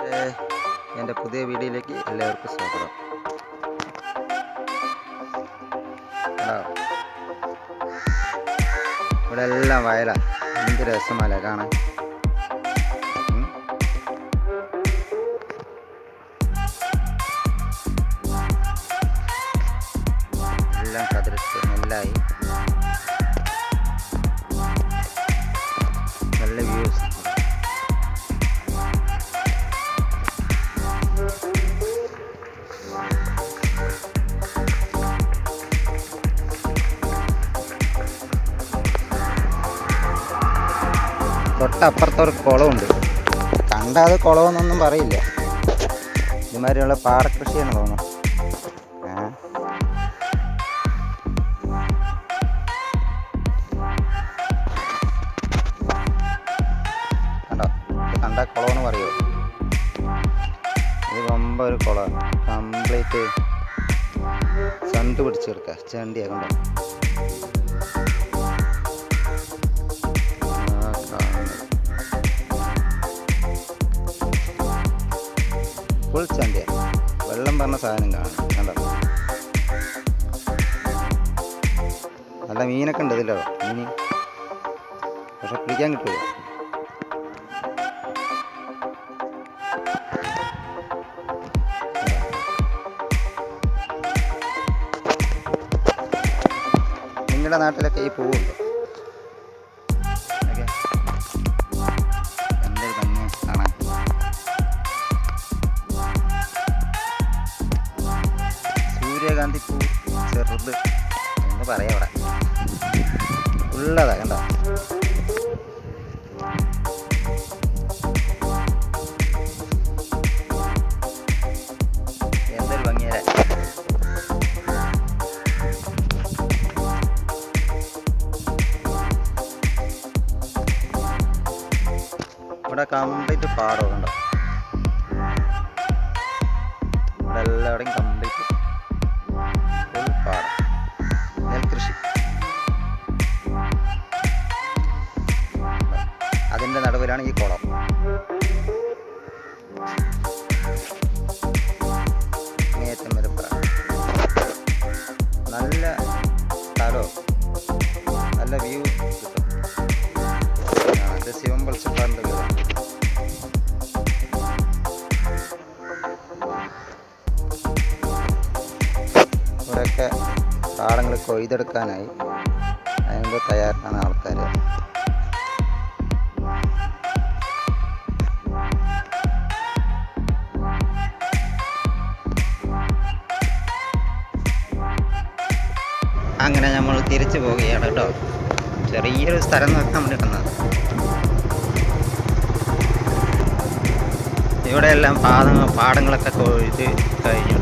എന്റെ പുതിയ വീഡിയോയിലേക്ക് എല്ലാവർക്കും സ്വാഗതം. ഇവിടെ എല്ലാം വയലാ. എന്ത് രസമല്ല കാണാൻ? എല്ലാം കതിരിട്ട് നെല്ലായി തൊട്ടപ്പുറത്തൊരു കുളമുണ്ട് കണ്ടാൽ കുളമെന്നൊന്നും പറയില്ല. ഇതുമാതിരിയുള്ള പാടക്കൃഷിയാണ് തോന്നുന്നു. കണ്ടോ? കണ്ടാൽ കുളമെന്ന് പറയുമോ ഇത് വമ്പ ഒരു കുളമാണ് കംപ്ലീറ്റ് ചന്ത് പിടിച്ചെടുക്കുക ചണ്ടിയാക്കണ്ടോ ഫുൾ ചണ്ടിയ വെള്ളം പറഞ്ഞ സാധനം കാണും കണ്ടോ? നല്ല മീനൊക്കെ ഉണ്ട് ഇതിലോ മീൻ. പക്ഷെ പിടിക്കാൻ കിട്ടില്ല നിങ്ങളുടെ നാട്ടിലൊക്കെ ഈ പൂവുണ്ടോ. ചെറുത് എന്ന് പറയാം അവിടെ ഉള്ളതാ കണ്ടോ? എന്തൊരു ഭംഗിയല്ലേ ഇവിടെ കംപ്ലീറ്റ് പാടോ കണ്ടോ ഇവിടെ എല്ലാവിടെയും നടുവിലാണ് ഈ കുളം. വരെ നല്ല സ്ഥലവും നല്ല വ്യൂ കിട്ടും. വെളിച്ചപ്പാറിന്റെ വീടാണ് ഇവിടെയൊക്കെ പാടങ്ങൾ കൊയ്തെടുക്കാനായി അതിന്റെ തയ്യാറാണ് ആൾക്കാർ അങ്ങനെ നമ്മൾ തിരിച്ചു പോവുകയാണ് കേട്ടോ. ചെറിയൊരു സ്ഥലം നോക്കാൻ വേണ്ടി ഇവിടെയെല്ലാം പാദങ്ങൾ പാടങ്ങളൊക്കെ കൊഴുത്ത് കഴിഞ്ഞു